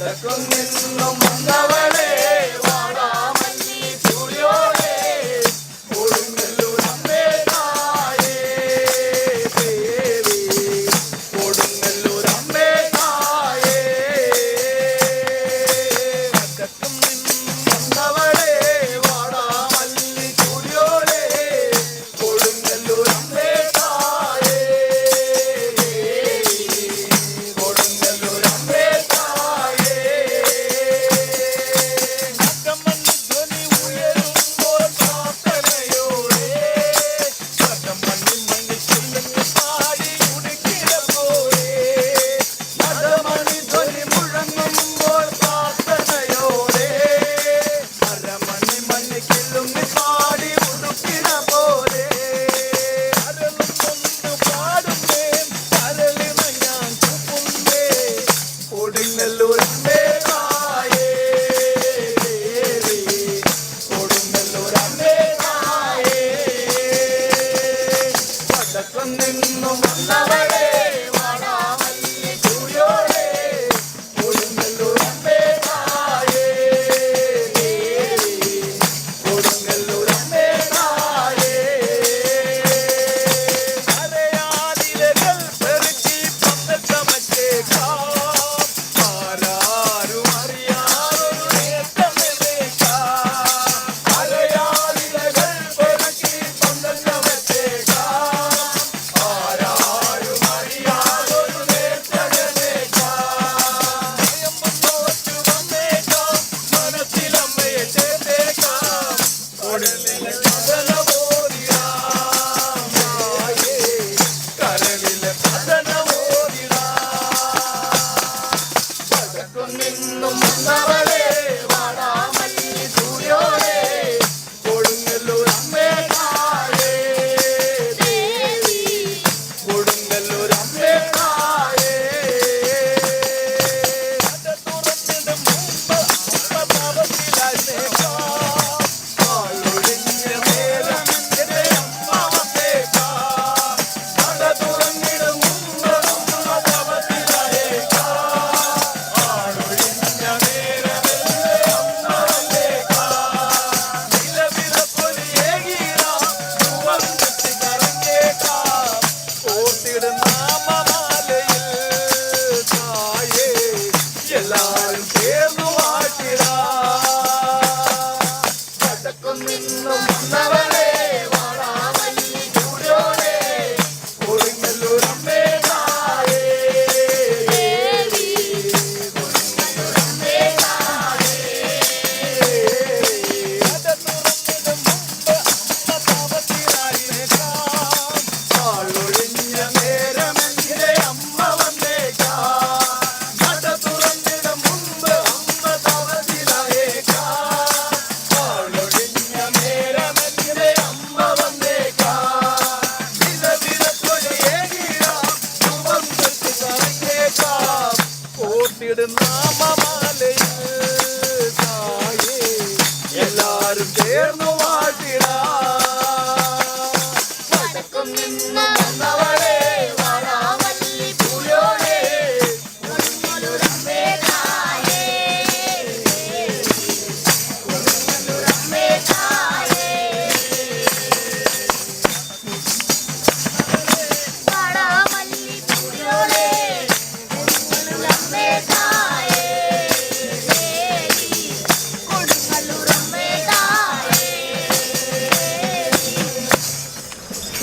పథకం ఎన్నో మంగవడే no más la bebé. மாமலையில் தாயே எல்லாரும் சேர்ந்து வாழ்த்தி